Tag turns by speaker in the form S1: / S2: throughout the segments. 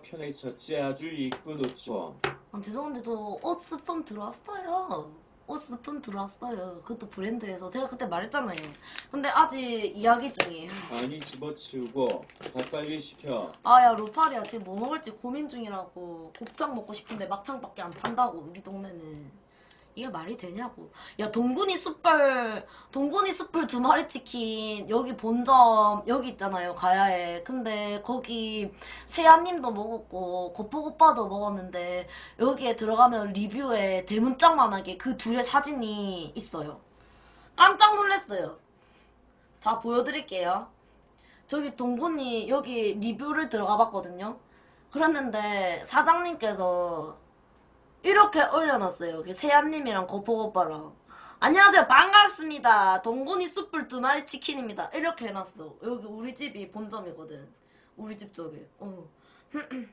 S1: 편에 있었지 아주 이쁜 옷죠.
S2: 아, 죄송한데 저옷 스폰 들어왔어요. 옷 스폰 들어왔어요. 그것도 브랜드에서 제가 그때 말했잖아요. 근데 아직 이야기 중이에요.
S1: 많이 집어치우고 더 빨리 시켜.
S2: 아야 로파리야 지금 뭐 먹을지 고민 중이라고 곱창 먹고 싶은데 막창밖에 안 판다고 우리 동네는 이게 말이 되냐고. 야 동군이 숯불 동군이 숯불 두 마리 치킨 여기 본점 여기 있잖아요 가야에. 근데 거기 세아님도 먹었고 거폭 오빠도 먹었는데 여기에 들어가면 리뷰에 대문짝만하게 그 둘의 사진이 있어요. 깜짝 놀랐어요. 자 보여드릴게요. 저기 동군이 여기 리뷰를 들어가 봤거든요. 그랬는데 사장님께서 이렇게 올려놨어요. 그 세안님이랑 거폭 오빠랑. 안녕하세요. 반갑습니다. 동군이 숯불 두 마리 치킨입니다. 이렇게 해놨어. 여기 우리 집이 본점이거든. 우리 집 쪽에. 어.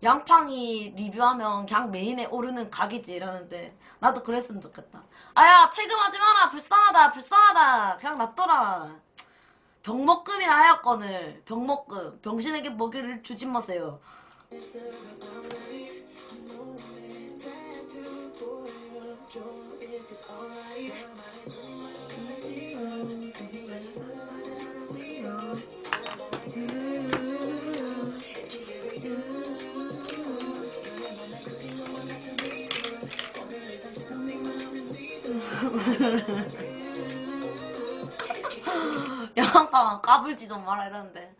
S2: 양팡이 리뷰하면 그냥 메인에 오르는 각이지 이러는데 나도 그랬으면 좋겠다 아야 체금하지 마라 불쌍하다 불쌍하다 그냥 놔둬라 병먹금이나 하였건을 병먹금 병신에게 먹이를 주지 마세요 양팡 까불지 좀 마라 이러는데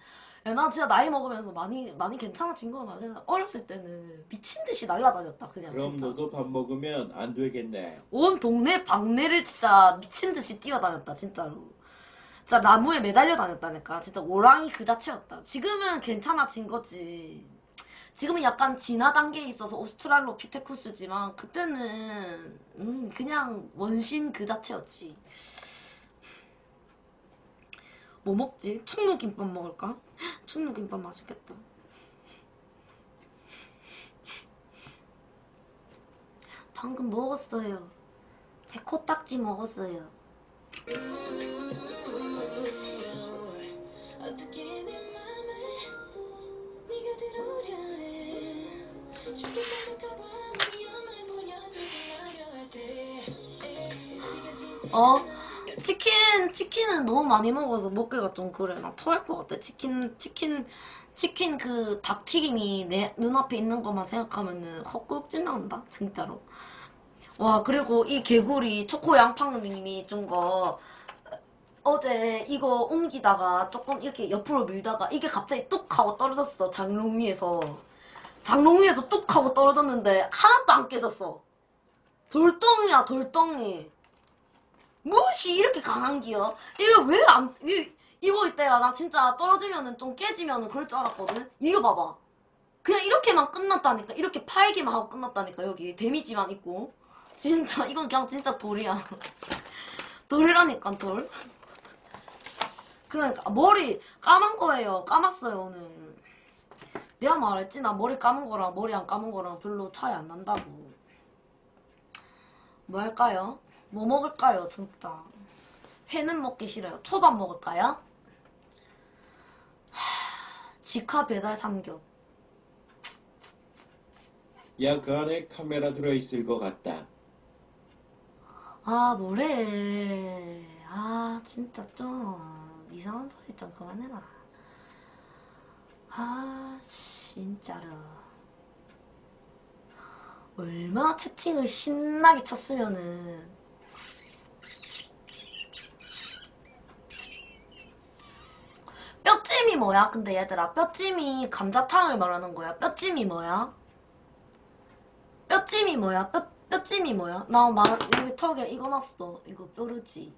S2: 야, 나 진짜 나이 먹으면서 많이 많이 괜찮아진 거나 진짜 어렸을 때는 미친 듯이 날라다녔다 그냥
S1: 그럼
S2: 진짜.
S1: 너도 밥 먹으면 안 되겠네.
S2: 온 동네 방네를 진짜 미친 듯이 뛰어다녔다 진짜로. 진짜 나무에 매달려 다녔다니까. 진짜 오랑이 그 자체였다. 지금은 괜찮아진 거지. 지금은 약간 진화 단계에 있어서 오스트랄로피테쿠스지만 그때는 음 그냥 원신 그 자체였지 뭐 먹지? 충무김밥 먹을까? 충무김밥 맛있겠다. 방금 먹었어요. 제 코딱지 먹었어요.
S3: 어
S2: 치킨 치킨은 너무 많이 먹어서 먹기가 좀 그래. 나 토할 것 같아. 치킨 치킨 치킨 그 닭튀김이 내 눈앞에 있는 것만 생각하면은 헛구역질 나온다 진짜로. 와 그리고 이 개구리 초코 양팡님이 준거 어제 이거 옮기다가 조금 이렇게 옆으로 밀다가 이게 갑자기 뚝 하고 떨어졌어 장롱 위에서. 장롱 위에서 뚝 하고 떨어졌는데 하나도 안 깨졌어. 돌덩이야 돌덩이 무엇이 이렇게 강한 기여? 이거 왜 안, 이, 이거 이때야. 나 진짜 떨어지면은 좀 깨지면은 그럴 줄 알았거든? 이거 봐봐. 그냥 이렇게만 끝났다니까. 이렇게 파이기만 하고 끝났다니까. 여기 데미지만 있고. 진짜, 이건 그냥 진짜 돌이야. 돌이라니까, 돌. 그러니까, 머리 까만 거예요. 까맣어요, 오늘. 내가 말했지? 나 머리 감은 거랑 머리 안 감은 거랑 별로 차이 안 난다고. 뭐 할까요? 뭐 먹을까요, 진짜? 회는 먹기 싫어요. 초밥 먹을까요? 하, 직화 배달 삼겹.
S1: 야, 그 안에 카메라 들어있을 것 같다.
S2: 아, 뭐래. 아, 진짜 좀 이상한 소리 좀 그만해라. 아, 진짜로. 얼마나 채팅을 신나게 쳤으면은. 뼈찜이 뭐야? 근데 얘들아, 뼈찜이 감자탕을 말하는 거야? 뼈찜이 뭐야? 뼈찜이 뭐야? 뼈, 뼈찜이 뭐야? 나 마, 여기 턱에 이거 났어. 이거 뼈르지.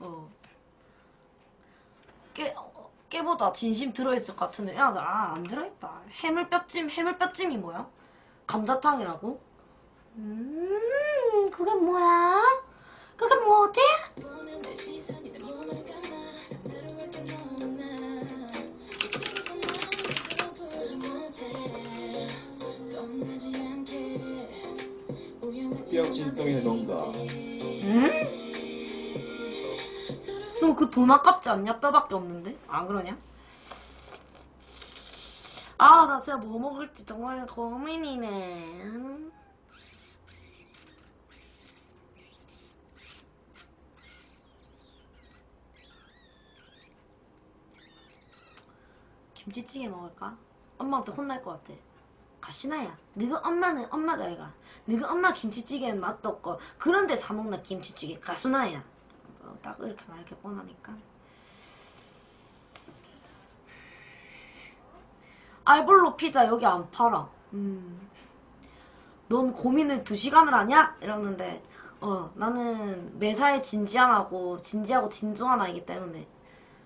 S2: 어. 깨, 어, 깨보다 진심 들어있을 것 같은데. 야, 아, 안 들어있다. 해물 뼈찜, 해물 뼈찜이 뭐야? 감자탕이라고? 음, 그게 뭐야? 그게 뭐지?
S3: 뻔하지 않게 우연같이
S1: 뼈 진동에 넣은 거.
S2: 응? 너그 돈 아깝지 않냐? 뼈밖에 없는데? 안 그러냐? 아, 나 진짜 뭐 먹을지 정말 고민이네. 음. 김치찌개 먹을까? 엄마한테 혼날 것 같아. 가시나야, 너가 엄마는 엄마다 이가. 너가 엄마 김치찌개는 맛도 없고 그런데 사 먹는 김치찌개 가수나야. 어, 딱 이렇게 말하기 뻔하니까. 알볼로 피자 여기 안 팔아. 음. 넌 고민을 두 시간을 하냐? 이러는데, 어, 나는 매사에 진지하고, 진지하고 진중한 아이기 때문에.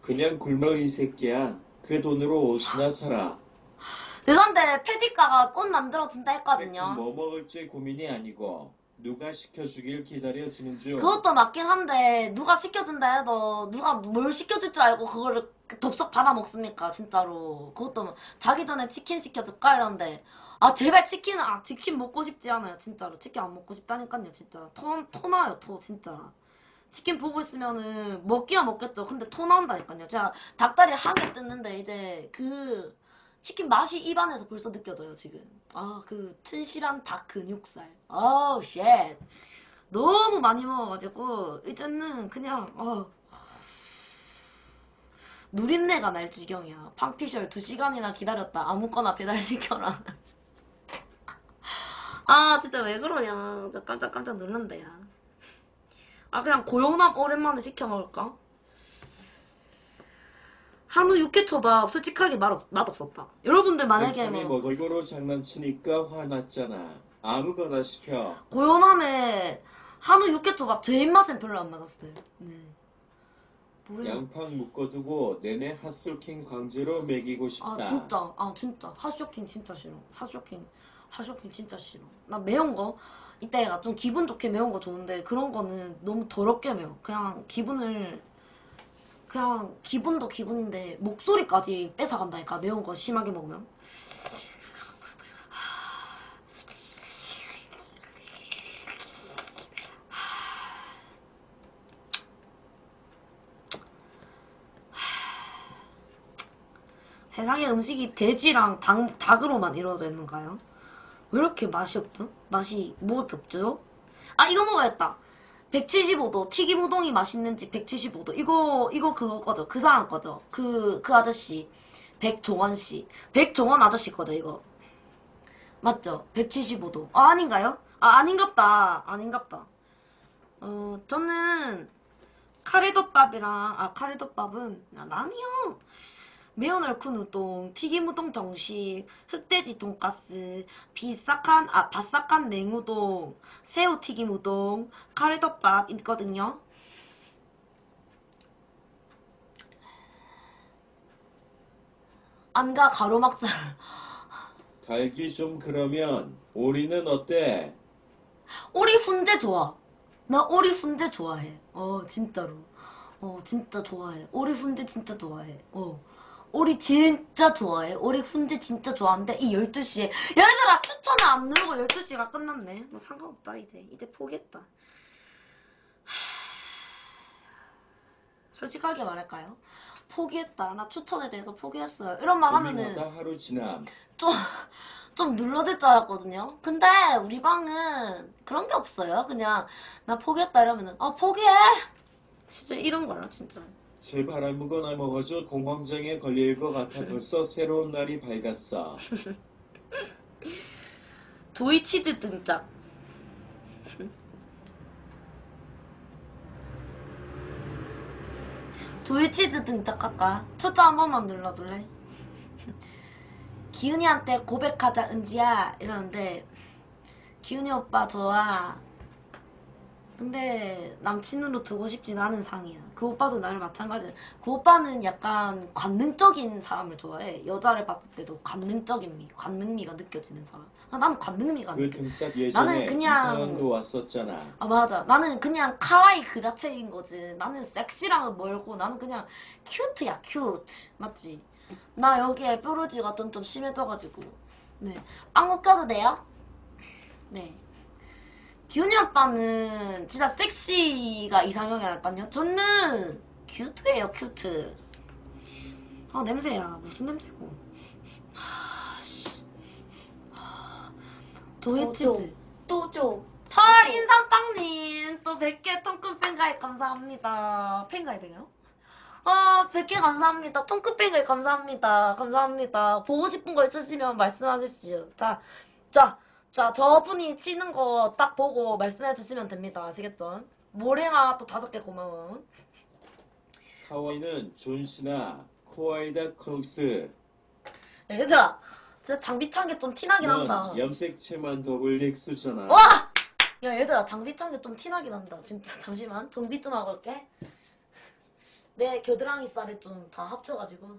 S1: 그냥 굶어 이 새끼야. 그 돈으로 옷이나 사라.
S2: 죄송한데, 패디카가 꽃 만들어준다 했거든요.
S1: 뭐 먹을지 고민이 아니고 누가 시켜주길 기다려주는 중.
S2: 그것도 맞긴 한데, 누가 시켜준다 해도, 누가 뭘 시켜줄 줄 알고 그거를 덥석 받아 먹습니까, 진짜로. 그것도 자기 전에 치킨 시켜줄까? 이러는데, 아, 제발 치킨은, 아, 치킨 먹고 싶지 않아요, 진짜로. 치킨 안 먹고 싶다니까요, 진짜. 토, 토 나요, 토, 진짜. 치킨 보고 있으면은, 먹기야 먹겠죠. 근데 토 나온다니까요. 제가 닭다리 한 개 뜯는데, 이제, 그, 치킨 맛이 입안에서 벌써 느껴져요, 지금. 아, 그, 튼실한 닭 근육살. 아우, 쉣. 너무 많이 먹어가지고 이제는 그냥 어 누린내가 날 지경이야 팡피셜 2시간이나 기다렸다 아무거나 배달시켜라 아 진짜 왜 그러냐 깜짝깜짝 놀란다 야아 그냥 고용남 오랜만에 시켜 먹을까? 한우 육개초밥 솔직하게 맛, 맛 없었다. 여러분들 만약에
S1: 백삼이
S2: 뭐
S1: 먹을 거로 장난치니까 화났잖아. 아무거나 시켜.
S2: 고용남의 한우 육개초밥 제 입맛엔 별로 안 맞았어요. 네. 뭐래요?
S1: 양팡 묶어두고 내내 핫솔킹 강제로 먹이고 싶다.
S2: 아 진짜. 아 진짜. 핫쇼킹 진짜 싫어. 핫쇼킹 핫쇼킹 진짜 싫어. 나 매운 거 이때가 좀 기분 좋게 매운 거 좋은데 그런 거는 너무 더럽게 매워. 그냥 기분을 그냥 기분도 기분인데 목소리까지 뺏어간다니까 매운 거 심하게 먹으면 세상의 음식이 돼지랑 닭, 닭으로만 이루어져 있는가요? 왜 이렇게 맛이 없죠? 맛이 먹을 게 없죠? 아 이거 먹어야겠다 175도 튀김 우동이 맛있는지 175도. 이거 이거 그거 거죠. 그 사람 거죠. 그그 아저씨. 백종원 씨. 백종원 아저씨 거죠 이거. 맞죠? 175도. 아 아닌가요? 아 아닌갑다. 아닌갑다. 어 저는 카레덮밥이랑 아 카레덮밥은 아, 아니요 매운 얼큰 우동, 튀김 우동 정식, 흑돼지 돈가스, 비싹한 아 바싹한 냉우동, 새우 튀김 우동, 카레덮밥 있거든요. 안가 가로막살.
S1: 달기 좀 그러면 오리는 어때?
S2: 오리 훈제 좋아. 나 오리 훈제 좋아해. 어 진짜로. 어 진짜 좋아해. 오리 훈제 진짜 좋아해. 어. 오리 진짜 좋아해. 오리 훈제 진짜 좋아하는데 이 12시에 얘들아 추천을 안 누르고 12시가 끝났네. 뭐 상관없다 이제. 이제 포기했다. 하... 솔직하게 말할까요? 포기했다. 나 추천에 대해서 포기했어요. 이런 말 하면은
S1: 하루 지남.
S2: 좀, 좀 눌러줄 줄 알았거든요. 근데 우리 방은 그런 게 없어요. 그냥 나 포기했다 이러면은 아 포기해. 진짜 이런 거야 진짜.
S1: 제발 아무거나 먹어줘 공황장애 걸릴 것 같아 벌써 새로운 날이 밝았어.
S2: 도이치즈 등짝. 도이치즈 등짝 할까? 초짜 한 번만 눌러줄래? 기훈이한테 고백하자 은지야 이러는데 기훈이 오빠 좋아 근데 남친으로 두고 싶진 않은 상이야. 그 오빠도 나를 마찬가지야. 그 오빠는 약간 관능적인 사람을 좋아해. 여자를 봤을 때도 관능적인 미 관능미가 느껴지는 사람. 아, 나는 관능미가
S1: 그
S2: 느껴.
S1: 등짝 예전에
S2: 나는 그냥-
S1: 이상한 거 왔었잖아.
S2: 아 맞아. 나는 그냥 카와이 그 자체인 거지. 나는 섹시랑은 멀고 나는 그냥 큐트야 큐트. 맞지? 나 여기에 뾰루지가 좀, 좀 심해져가지고. 네빵 껴도 돼요? 네 기훈이 오빠는 진짜 섹시가 이상형이랄까요 저는 큐트예요 큐트 아 냄새야 무슨 냄새고 조이치즈.
S3: 또 줘.
S2: 털 인삼빵님 또 100개 통큰 팬가입 감사합니다. 팬가입이에요? 아 100개 감사합니다. 통큰 팬가입 감사합니다. 감사합니다. 보고 싶은 거 있으시면 말씀하십시오. 자, 자, 자 저분이 치는 거 딱 보고 말씀해 주시면 됩니다. 아시겠죠? 모래가 또 다섯 개 고마워.
S1: 하와이는 존시나 코아이다 크록스
S2: 얘들아, 진짜 장비 찬 게 좀 티나긴 한다.
S1: 넌 염색체만 더블 엑스잖아
S2: 와! 야 얘들아 장비 짠게좀 티나긴 한다 진짜 잠시만 정비 좀 하고 올게 내 겨드랑이 살을 좀 다 합쳐가지고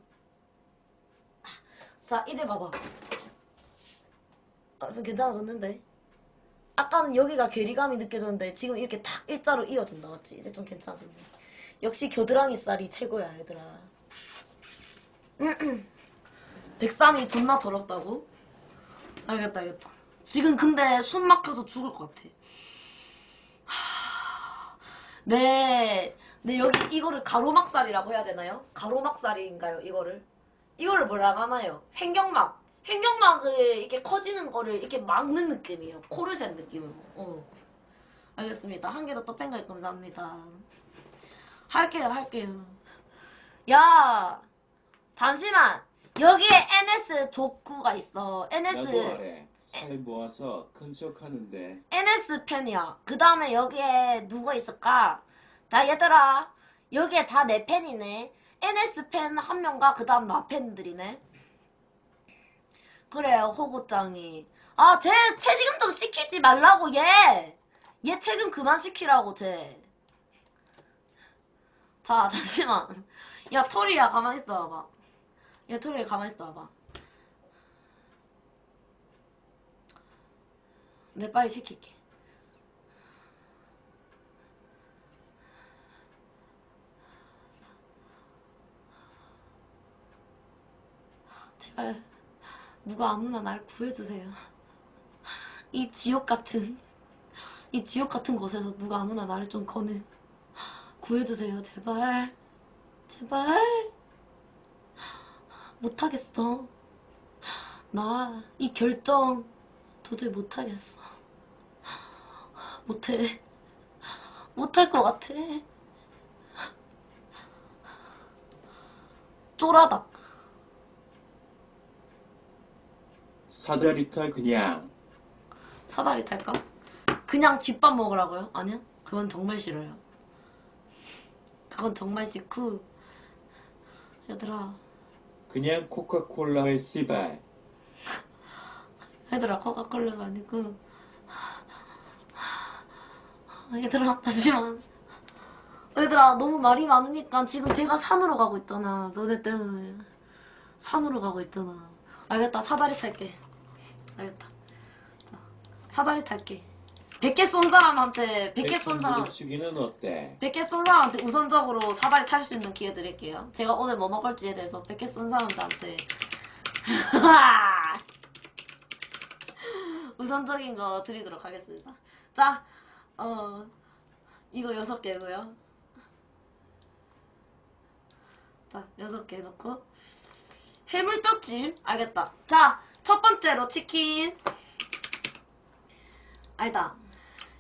S2: 자 이제 봐봐 아, 좀 괜찮아졌는데 아까는 여기가 괴리감이 느껴졌는데 지금 이렇게 탁 일자로 이어진다 맞지? 이제 좀 괜찮아졌네 역시 겨드랑이 살이 최고야 얘들아 백삼이 존나 더럽다고? 알겠다 알겠다 지금 근데 숨 막혀서 죽을 것 같아 하... 네, 네 여기 이거를 가로막살이라고 해야 되나요? 가로막살인가요 이거를? 이거를 뭐라고 하나요? 횡격막 횡격막을 이렇게 커지는 거를 이렇게 막는 느낌이에요 코르셋 느낌으로 어. 알겠습니다 한 개로 또 팬가입 감사합니다 할게요 할게요 야 잠시만 여기에 NS 족구가 있어 NS
S1: 살 모아서 큰 척하는데
S2: NS 팬이야. 그 다음에 여기에 누가 있을까? 자, 얘들아. 여기에 다 내 팬이네. NS 팬 한 명과 그 다음 나 팬들이네. 그래요, 호구짱이. 아, 쟤 채지금 좀 시키지 말라고, 얘! 얘 채금 그만 시키라고, 쟤. 자, 잠시만. 야, 토리야, 가만히 있어 봐봐. 야, 토리야, 가만히 있어 봐봐. 내 빨리 시킬게. 제발 누가 아무나 날 구해주세요. 이 지옥 같은 이 지옥 같은 곳에서 누가 아무나 나를 좀 거는 구해주세요. 제발 제발 못하겠어. 나 이 결정 도저히 못하겠어. 못해. 못할 것 같아. 쪼라닥.
S1: 사다리 타 그냥
S2: 사다리 탈까? 그냥 집밥 먹으라고요? 아니요. 그건 정말 싫어요. 그건 정말 싫고. 얘들아,
S1: 그냥 코카콜라의 씨발
S2: 얘들아, 코카콜라가 아니고. 얘들아, 잠시만. 얘들아, 너무 말이 많으니까 지금 배가 산으로 가고 있잖아. 너네 때문에. 산으로 가고 있잖아. 알겠다, 사다리 탈게. 알겠다. 자, 사다리 탈게. 100개 쏜 사람한테, 100개 쏜 사람,
S1: 치기는 어때?
S2: 100개 쏜 사람한테 우선적으로 사다리 탈 수 있는 기회 드릴게요. 제가 오늘 뭐 먹을지에 대해서 100개 쏜 사람들한테. 우선적인 거 드리도록 하겠습니다. 자, 어, 이거 여섯 개고요. 자, 여섯 개 넣고. 해물뼈찜. 알겠다. 자, 첫 번째로 치킨. 아니다.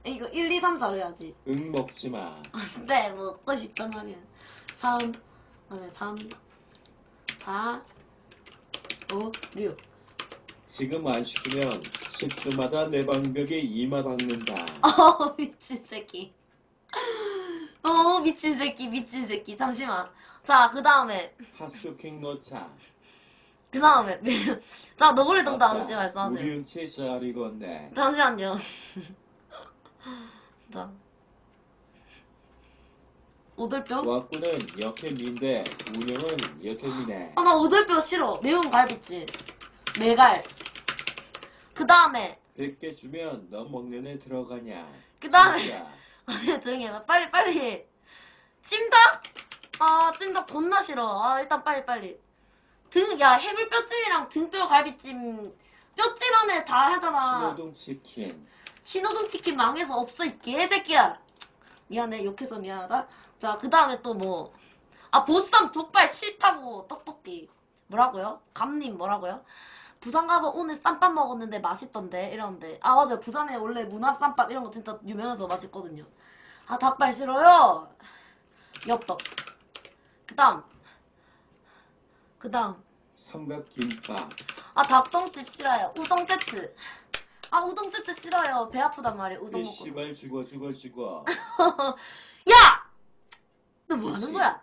S2: 이거 1, 2, 3, 4로 해야지.
S1: 응 먹지마
S2: 네, 먹고 싶단 말이야. 3, 맞아, 3, 4, 5, 6.
S1: 지금 안 시키면 10주마다 내 방벽에 이마 박는다
S2: 어, 미친 새끼. 어, 미친 새끼, 미친 새끼. 잠시만. 자, 그 다음에,
S1: 핫쇼킹 넣자
S2: 그 다음에. 자, 너구리
S1: 맞다.
S2: 아저씨 말씀하세요.
S1: 우리 은치 잘 익었네
S2: 잠시만요. 자. 오돌뼈?
S1: 와꾸는 역캠인데 운영은 역캠이네
S2: 아, 나 오돌뼈 싫어. 매운 갈비찜. 매갈. 그 다음에,
S1: 100개 주면 너 먹는 애 들어가냐
S2: 그 다음에
S1: 진짜.
S2: 아니 조용히 해봐 빨리 빨리 찜닭? 아 찜닭 존나 싫어 아 일단 빨리 빨리 등 야 해물뼈찜이랑 등뼈 갈비찜. 뼈찜 안에 다 하잖아.
S1: 신호등 치킨.
S2: 신호등 치킨 망해서 없어 이 개새끼야. 미안해 욕해서 미안하다. 자 그 다음에 또 뭐. 아 보쌈 족발 싫다고 떡볶이. 뭐라고요? 감님 뭐라고요? 부산 가서 오늘 쌈밥 먹었는데 맛있던데 이러는데. 아 맞아요. 부산에 원래 문화 쌈밥 이런 거 진짜 유명해서 맛있거든요. 아 닭발 싫어요? 엽떡. 그 다음 그 다음
S1: 삼각김밥,
S2: 아 닭똥집 싫어요 우동 세트 아 우동 세트 싫어요 배 아프단 말이에요 우동
S1: 이
S2: 먹고
S1: 씨발 죽어 죽어 죽어.
S2: 야! 너 뭐 하는
S1: 스시.
S2: 거야?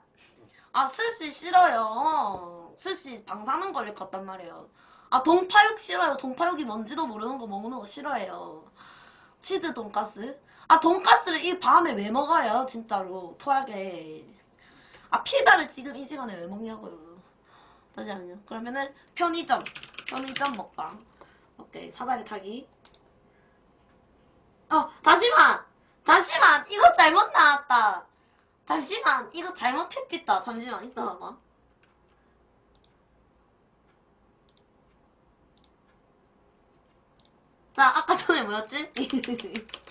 S2: 아, 스시 싫어요. 스시 방사능 걸릴 것 같단 말이에요. 아, 동파육 싫어요. 동파육이 뭔지도 모르는 거 먹는 거 싫어해요. 치즈 돈가스? 아, 돈가스를 이 밤에 왜 먹어요? 진짜로. 토하게. 아, 피자를 지금 이 시간에 왜 먹냐고요. 잠시만요. 그러면은 편의점. 편의점 먹방. 오케이. 사다리 타기. 어, 잠시만! 잠시만! 이거 잘못 나왔다. 잠시만! 이거 잘못 탭했다. 잠시만, 있어봐봐. 자, 아까 전에 뭐였지?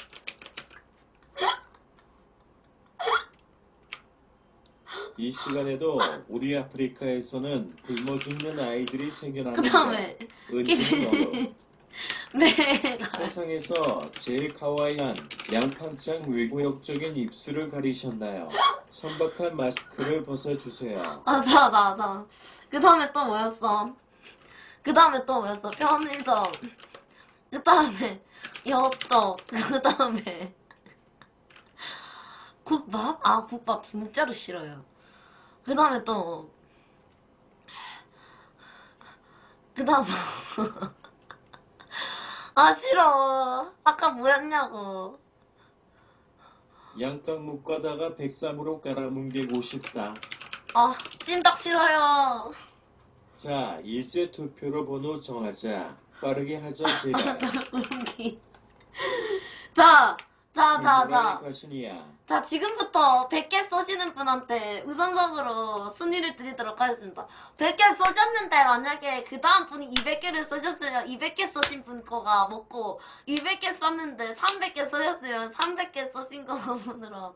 S1: 이 시간에도 우리 아프리카에서는 굶어 죽는 아이들이
S2: 그
S1: 생겨나는데
S2: 다음에,
S1: 은퇴는
S2: 네.
S1: 세상에서 제일 카와이한 양팡짱 외고역적인 입술을 가리셨나요? 선박한 마스크를 벗어주세요.
S2: 맞아, 맞아. 그 다음에 또 뭐였어? 그 다음에 또 뭐였어? 편의점. 그 다음에 엽떡. 그 다음에 국밥? 아, 국밥 진짜로 싫어요. 그 다음에 또. 그 다음. 아, 싫어. 아까 뭐였냐고.
S1: 양강 못 가다가 백삼으로 깔아뭉개고 싶다.
S2: 아, 찜닭 싫어요.
S1: 자, 이제 투표로 번호 정하자. 빠르게 하자, 제발.
S2: 우 기. 자, 자, 자, 자.
S1: 가신이야.
S2: 자, 지금부터 100개 쏘시는 분한테 우선적으로 순위를 드리도록 하겠습니다. 100개 쏘셨는데 만약에 그 다음 분이 200개를 쏘셨으면 200개 쏘신 분 거가 먹고 200개 쐈는데 300개 쏘셨으면 300개 쏘신 거 분으로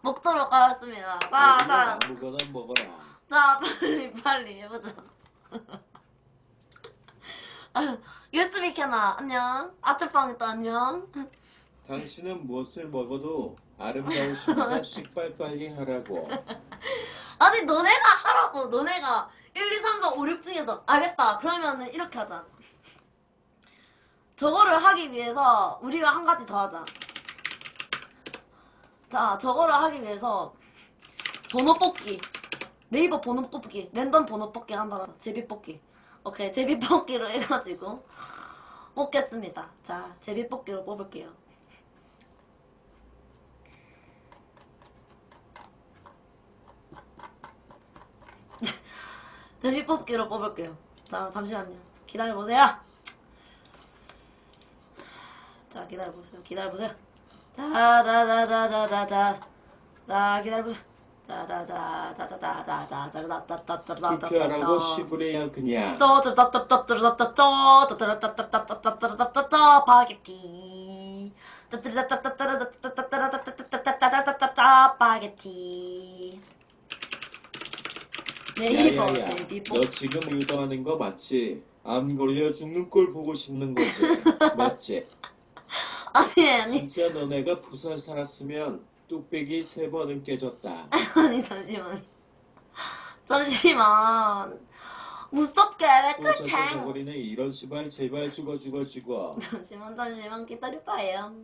S2: 먹도록 하겠습니다. 자, 자,
S1: 아무거나 먹어라.
S2: 자, 빨리, 빨리 해보자. 켜놔. 안녕. 아트빵도 안녕.
S1: 당신은 무엇을 먹어도 아름다우십니다. 식빨 빨리 하라고.
S2: 아니 너네가 하라고. 너네가 1, 2, 3, 4, 5, 6 중에서 알겠다. 그러면은 이렇게 하자. 저거를 하기 위해서 우리가 한 가지 더 하자. 자 저거를 하기 위해서 번호 뽑기. 네이버 번호 뽑기. 랜덤 번호 뽑기 한다 제비 뽑기. 오케이. 제비 뽑기로 해가지고 뽑겠습니다. 자 제비 뽑기로 뽑을게요 재미뽑기로 뽑을게요. 자, 잠시만요. 기다려보세요. 자, 기다려보세요. 기다려보세요. 자, 자, 자, 자, 자, 자, 자. 자, 기다려보세요. 자, 자, 자, 자, 자, 자, 자, 자, 자, 자, 자, 자, 자, 자, 자, 자, 자, 네이버
S1: 야야야,
S2: 제비포
S1: 너 지금 유도하는 거 맞지? 암 걸려 죽는 꼴 보고 싶는 거지? 맞지?
S2: 아니 아니
S1: 진짜 너네가 부산 살았으면 뚝배기 세 번은 깨졌다.
S2: 아니 잠시만 잠시만 무섭게
S1: 왜또 저저
S2: 끝에
S1: 이런 시발 제발 죽어 죽어 죽어.
S2: 잠시만 잠시만 기다려봐요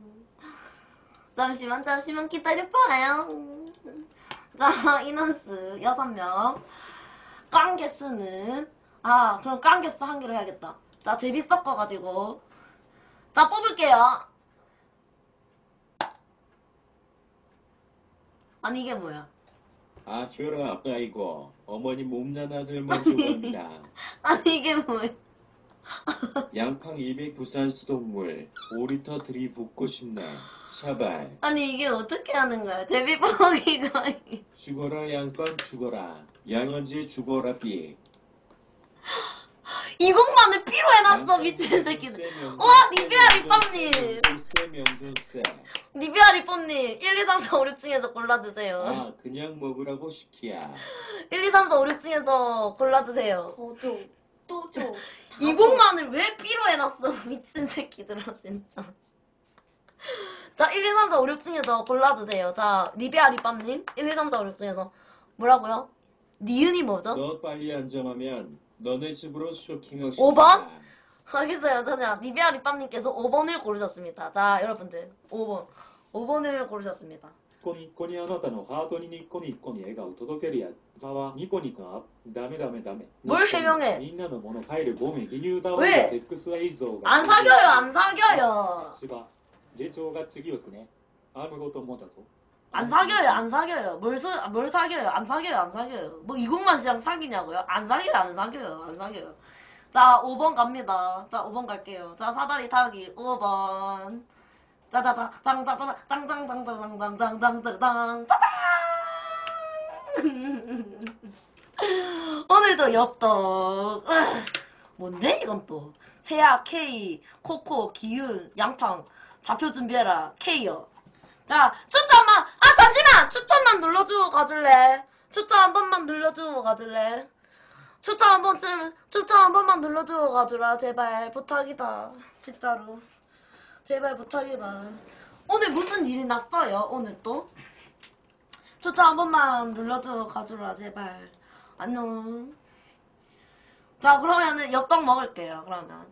S2: 잠시만 잠시만 기다려봐요 자 인원수 6명 깡개수는. 아 그럼 깡개수 한 개로 해야겠다. 자 제비 섞어가지고. 자 뽑을게요. 아니 이게 뭐야?
S1: 아 혈압 아이고 어머니 몸난 아들만 죽었다.
S2: 아니 이게 뭐야
S1: 양팡 200 부산 수돗물 5리터 들이붓고 싶네. 샤발
S2: 아니 이게 어떻게 하는 거야 제비 뽑기가
S1: 죽어라 양빵 죽어라. 양언지 죽어라 삐.
S2: 이것만을 피로 해놨어 미친 새끼들 와, 리비아
S1: 명존세.
S2: 니비아 리폼님 1, 2, 3, 4, 5, 6 중에서 골라주세요
S1: 아 그냥 먹으라고 시키야.
S2: 1, 2, 3, 4, 5, 6 중에서 골라주세요
S3: 거도
S4: 또 줘. 다 줘.
S2: 이 곡만을 왜 B로 해놨어 미친 새끼들아 진짜 자 1, 2, 3, 4, 5, 6 중에서 골라주세요 자 리비아 리밤님 1, 2, 3, 4, 5, 6 중에서 뭐라고요? 니은이 뭐죠?
S1: 너 빨리 안정하면 너네 집으로 쇼킹을 시킨다.
S2: 오번? 알겠어요 자 리비아 리밤님께서 5번을 고르셨습니다 자 여러분들 5번 5번을 고르셨습니다
S5: ニコニコにあなたのハートにニコニコに笑顔届けるやつはニコニコがダメダメダメ
S2: 뭘 해명해?
S5: みんなのものファイル5名記入ダウン
S2: 왜
S5: セックス映像が
S2: 안 사겨요 안 사겨요
S5: 芝下長が次をつくねアームごともだぞ
S2: 안 사겨요 안 사겨요 뭘, 사, 뭘 사겨요 안 사겨요 안 사겨요 뭐 이곡만 씨랑 사귀냐고요? 안 사겨요 안 사겨요 안 사겨요 자 5번 갑니다 자 5번 갈게요 자 사다리 타기 5번 짜자자 땅땅땅 땅땅땅땅땅땅땅땅땅 짜잔 오늘도 엽떡 뭔데 이건 또 세아 K 코코 기윤 양팡 좌표 준비해라 K요 자 추천만 아 잠시만 추천만 눌러주고 가줄래 추천 한 번만 눌러주고 가줄래 추천 한 번쯤 추천 한 번만 눌러주고 가주라 제발 부탁이다 진짜로 제발 부탁이다 오늘 무슨 일이 났어요 오늘 또? 추천 한 번만 눌러주고 가주라 제발. 안녕. 자 그러면은 엽떡 먹을게요 그러면.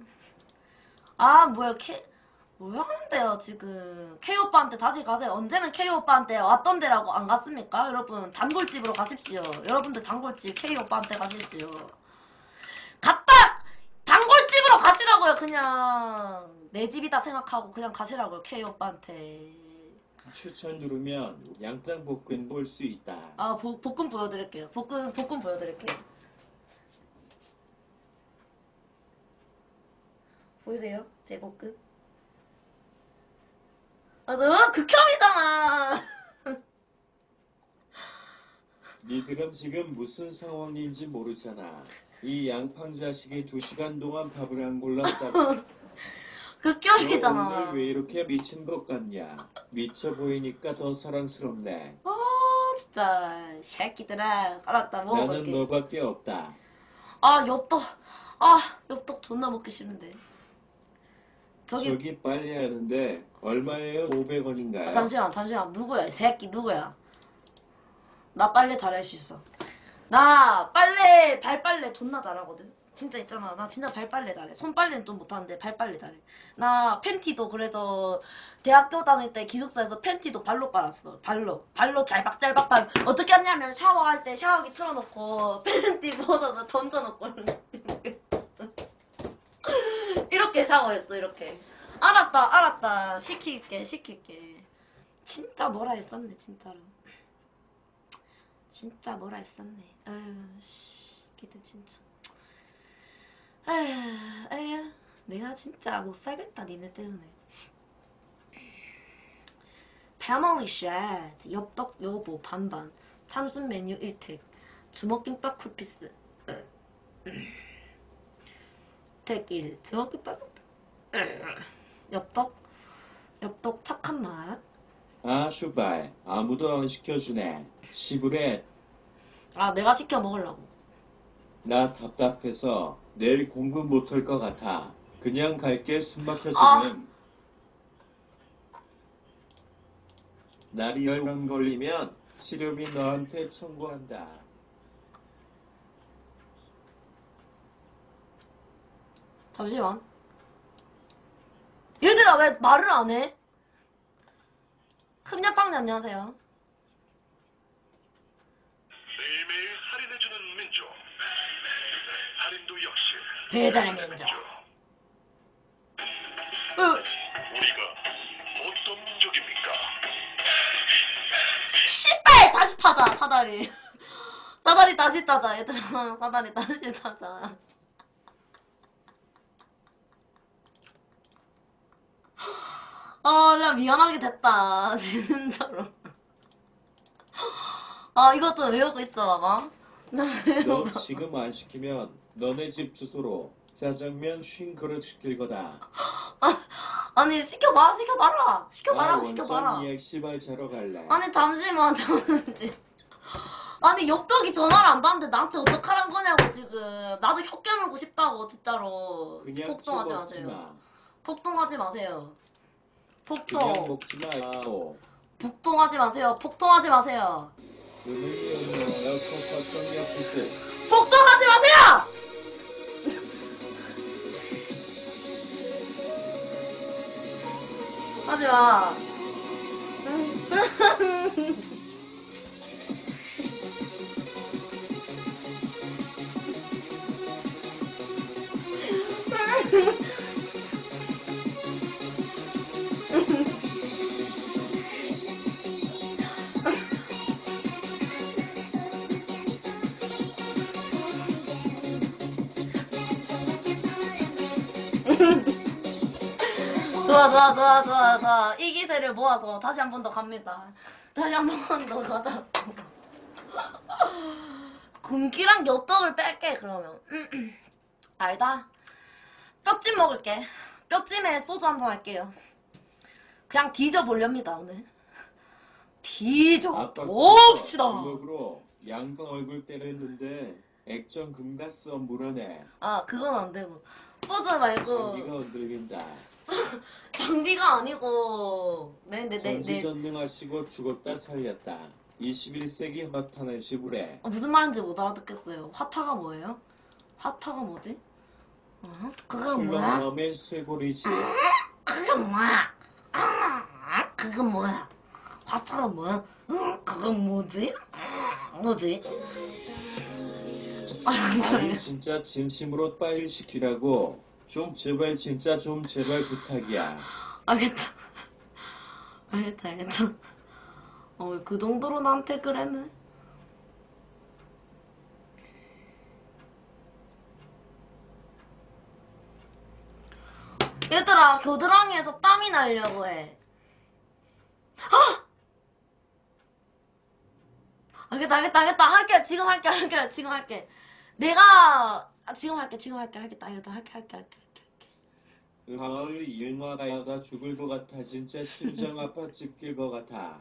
S2: 아 뭐야 케 뭐야 하는데요 지금? K 오빠한테 다시 가세요. 언제는 K 오빠한테 왔던 데라고 안 갔습니까? 여러분 단골집으로 가십시오. 여러분들 단골집 K 오빠한테 가십시오. 갔다 단골집으로 가시라고요 그냥. 내 집이다 생각하고 그냥 가시라고요 K 오빠한테.
S1: 추천 누르면 양탕 볶음 볼수 있다.
S2: 아 보, 볶음 보여드릴게요. 볶음 볶음 보여드릴게요. 보이세요? 제 볶음 아 너무 극혐이잖아.
S1: 니들은 지금 무슨 상황인지 모르잖아. 이 양팡 자식이 두 시간 동안 밥을 안 골랐다고. 너
S2: 극혐이잖아
S1: 오늘 왜 이렇게 미친 것 같냐? 미쳐 보이니까 더 사랑스럽네.
S2: 아 진짜 새끼들아 알았다
S1: 나는
S2: 먹어볼게
S1: 너밖에 없다.
S2: 아 엽떡 아 엽떡 존나 먹기 싫은데 저기
S1: 저기 빨리 하는데 얼마예요? 500원인가요?
S2: 아, 잠시만 잠시만 누구야 이 새끼 누구야 나 빨래 잘할 수 있어 나 빨래 발빨래 존나 잘하거든. 진짜 있잖아. 나 진짜 발빨래 잘해. 손빨래는 좀 못하는데 발빨래 잘해. 나 팬티도 그래서 대학교 다닐 때 기숙사에서 팬티도 발로 빨았어. 발로. 발로 짤박짤박 빨 어떻게 하냐면 샤워할 때 샤워기 틀어놓고 팬티 벗어서 던져놓고 이렇게 샤워했어 이렇게. 알았다 알았다. 시킬게 시킬게. 진짜 뭐라 했었네 진짜로 진짜 뭐라 했었네. 아유 씨 기들 진짜. 아휴 아휴 내가 진짜 못 살겠다 니네 때문에. 패밀리 쉣. 엽떡 여보 반반. 참순 메뉴 1택. 주먹김밥 쿨피스. 택 1 주먹김밥 엽떡 엽떡 착한 맛
S1: 아 슈발 아무도 안 시켜주네. 시부레
S2: 아 내가 시켜 먹으려고
S1: 나 답답해서 내일 공부 못할 것 같아. 그냥 갈게 숨막혀
S2: 아.
S1: 지금. 날이 열감 걸리면 치료비 너한테 청구한다.
S2: 잠시만 얘들아 왜 말을 안 해? 흠냐빵님 안녕하세요.
S6: 매일매일 할인해주는 민족. 할인도 역시
S2: 배달의 민족. 으,
S6: 우리가 어떤 민족입니까?
S2: 씨발 다시 타자 사다리. 사다리 다시 타자 얘들아. 사다리 다시 타자 아 진짜 미안하게 됐다. 진짜로 아 이것도 외우고 있어 봐봐.
S1: 나너 지금 안 시키면 너네 집 주소로 짜장면 쉰 그릇 시킬 거다.
S2: 아 니 시켜봐 시켜봐라. 시켜봐라
S1: 아,
S2: 시켜봐라.
S1: 시발 자러 갈래.
S2: 아니 잠시만 잠시 아니 엽떡이 전화를 안 받는데 나한테 어떡하란 거냐고 지금. 나도 혀 깨물고 싶다고 진짜로.
S1: 그냥
S2: 폭동하지 마세요.
S1: 마.
S2: 폭동하지 마세요
S1: 그냥
S2: 폭동
S1: 먹지 마요.
S2: 폭동하지 마세요. 폭동하지 마세요. 폭동하지 마세요! 하지 마 좋아 좋아 좋아 좋아 좋아. 이 기세를 모아서 다시 한 번 더 갑니다. 다시 한 번 더 가자 굶기랑 엽떡을 뺄게 그러면. 알다? 뼈찜 먹을게. 뼈찜에 소주 한 잔 할게요. 그냥 뒤져 보렵니다 오늘. 뒤져
S1: 아빠
S2: 봅시다.
S1: 주먹으로 양반 얼굴 때렸는데 액정 금가스 물어내.
S2: 아 그건 안 되고. 소주 말고
S1: 장비가 흔들린다.
S2: 장비가 아니고 네네네네
S1: 전지전능하시고 죽었다 살렸다. 21세기 허탄의 시부래.
S2: 어, 무슨 말인지 못 알아듣겠어요. 화타가 뭐예요? 화타가 뭐지? 어? 그거 뭐야?
S1: 출렁다음에 쇠고리지.
S2: 그게 뭐야? 아, 그거 뭐야? 화타가 뭐야? 응? 그건 뭐지? 음, 뭐지? 아,
S1: 아니 진짜 진심으로 빨리 시키라고. 좀 제발 진짜 좀 제발 부탁이야.
S2: 알겠다. 알겠다, 알겠다. 어, 그 정도로 나한테 그래네. 얘들아, 겨드랑이에서 땀이 나려고 해. 아! 알겠다, 알겠다, 알겠다. 할게. 지금 할게, 할게. 지금 할게. 내가, 아, 지금 할게, 지금 할게. 알겠다, 알겠다. 할게, 할게, 할게. 할게.
S1: 의학의 일마가야가 죽을 것 같아. 진짜 심장 아파 찝길 것 같아.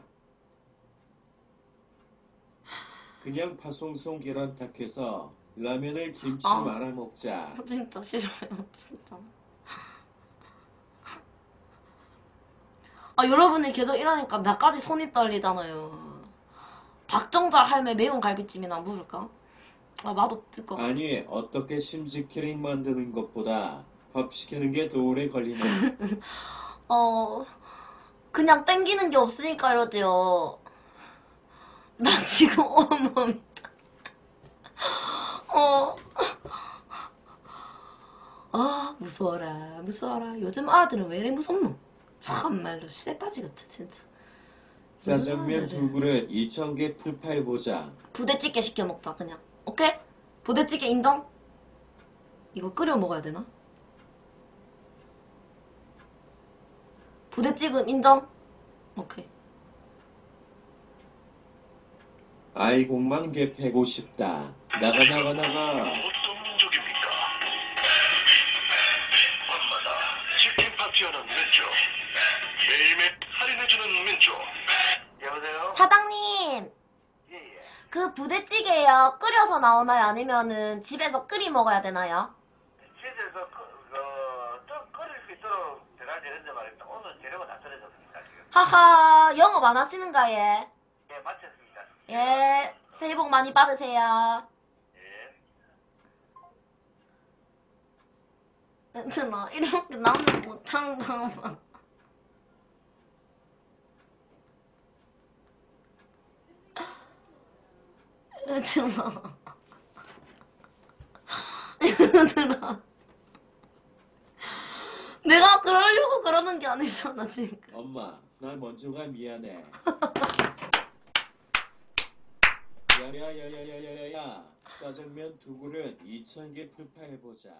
S1: 그냥 파송송 계란 탁해서 라면을 김치
S2: 아.
S1: 말아 먹자.
S2: 진짜 싫어요, 진짜. 아, 여러분이 계속 이러니까 나까지 손이 떨리잖아요. 박정달 할매 매운 갈비찜이나 물을까? 아, 맛없을 것 같아.
S1: 아니 어떻게 심지키링 만드는 것보다 밥 시키는 게 더 오래 걸리네.
S2: 어, 그냥 땡기는 게 없으니까 이러지요. 나 지금 온몸이 다. 어. 아, 무서워라, 무서워라. 요즘 아들은 왜 이래 무섭노? 참말로 쇠바지 같아, 진짜.
S1: 짜장면 두 그릇 2,000개 풀파해 보자.
S2: 부대찌개 시켜 먹자, 그냥. 오케이? 부대찌개 인정? 이거 끓여 먹어야 되나? 부대찌개 인정? 오케이.
S1: 아이 공만 개 패고 싶다. 나가 나가 나가.
S6: 어떤 민족입니까? 밤마다 치킨 파티 하는 민족. 매일매일 할인해주는 민족. 여보세요?
S2: 사장님,
S6: 예예.
S2: 그 부대찌개요. 끓여서 나오나요? 아니면은 집에서 끓이 먹어야 되나요?
S4: 집에서 그, 그, 좀 끓일 수 있도록 배달 되는데 말입니다. 오늘 재료가 다 떨어졌습니다, 지금.
S2: 하하, 영업 안 하시는가, 예?
S4: 예, 마쳤습니다.
S2: 예, 새해 복 많이 받으세요.
S4: 예.
S2: 얘들아, 이렇게 나는 못한가 봐. 얘들아. 얘들아. 내가 그러려고 그러는 게 아니잖아, 지금.
S1: 엄마, 날 먼저 가 미안해. 야야야야야야야. 짜장면 두 그릇 2,000개 풀파해 보자.